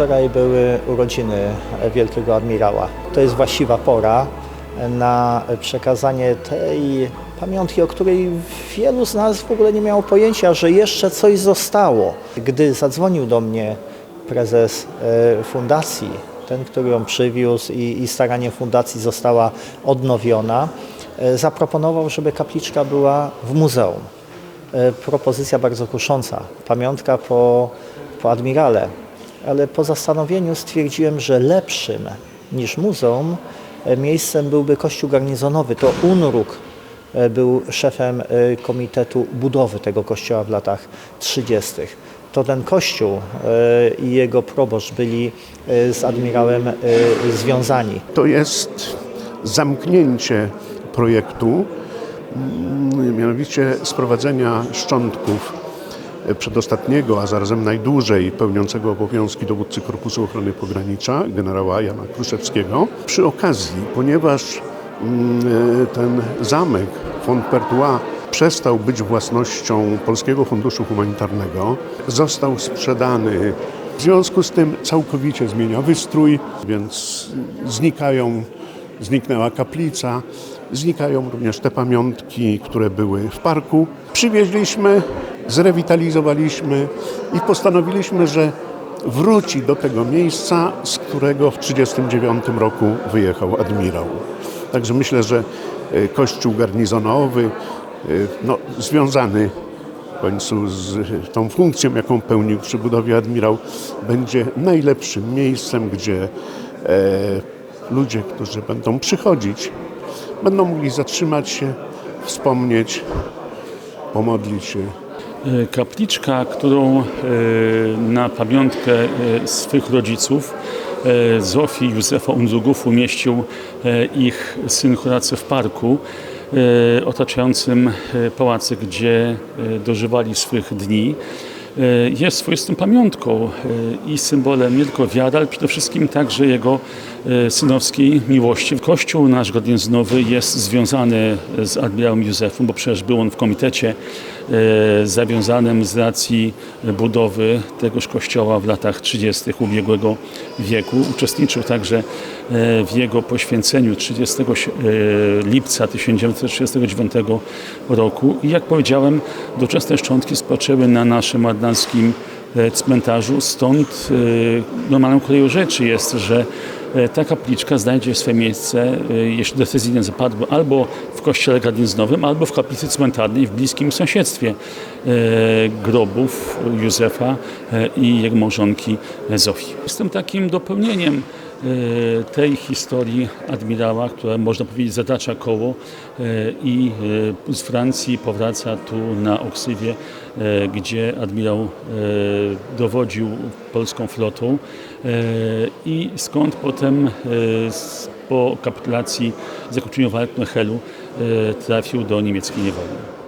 Wczoraj były urodziny wielkiego admirała. To jest właściwa pora na przekazanie tej pamiątki, o której wielu z nas w ogóle nie miało pojęcia, że jeszcze coś zostało. Gdy zadzwonił do mnie prezes e, fundacji, ten, który ją przywiózł i, i staranie fundacji została odnowiona, e, zaproponował, żeby kapliczka była w muzeum. E, Propozycja bardzo kusząca. Pamiątka po, po admirale. Ale po zastanowieniu stwierdziłem, że lepszym niż muzeum e, miejscem byłby kościół garnizonowy. To UNRUK e, był szefem e, komitetu budowy tego kościoła w latach 30. To ten kościół i jego proboszcz byli z admirałem związani. To jest zamknięcie projektu, mianowicie sprowadzenia szczątków przedostatniego, a zarazem najdłużej pełniącego obowiązki dowódcy Korpusu Ochrony Pogranicza, generała Jana Kruszewskiego. Przy okazji, ponieważ mm, ten zamek Font Pertois przestał być własnością Polskiego Funduszu Humanitarnego, został sprzedany. W związku z tym całkowicie zmienia wystrój, więc znikają, zniknęła kaplica, znikają również te pamiątki, które były w parku. Przywieźliśmy, zrewitalizowaliśmy i postanowiliśmy, że wróci do tego miejsca, z którego w 1939 roku wyjechał admirał. Także myślę, że e, kościół garnizonowy, e, no, związany w końcu z tą funkcją, jaką pełnił przy budowie admirał, będzie najlepszym miejscem, gdzie e, ludzie, którzy będą przychodzić, będą mogli zatrzymać się, wspomnieć, pomodlić się. E, Kapliczka, którą e, na pamiątkę e, swych rodziców Zofii Józefa Unzugów umieścił ich syn Horacy w parku otaczającym pałacyk, gdzie dożywali swych dni. Jest swoistą pamiątką i symbolem nie tylko wiary, ale przede wszystkim także jego synowskiej miłości. Kościół nasz garnizonowy jest związany z admirałem Józefem, bo przecież był on w komitecie e, zawiązanym z racji budowy tegoż kościoła w latach 30. ubiegłego wieku. Uczestniczył także e, w jego poświęceniu 30 si- e, lipca 1939 roku i jak powiedziałem, doczesne szczątki spoczęły na naszym adlanskim e, cmentarzu, stąd e, normalną koleją rzeczy jest, że e, ta kapliczka znajdzie swoje miejsce, e, jeśli decyzje nie zapadły, albo w kościele garnizonowym, albo w kaplicy cmentarnej w bliskim sąsiedztwie e, grobów Józefa e, i jego małżonki Zofii. Jestem takim dopełnieniem e, tej historii admirała, która można powiedzieć zatacza koło e, i e, z Francji powraca tu na Oksywie, e, gdzie admirał e, dowodził polską flotą e, i skąd potem e, po kapitulacji zakończeniu walk na Helu e, trafił do niemieckiej niewoli.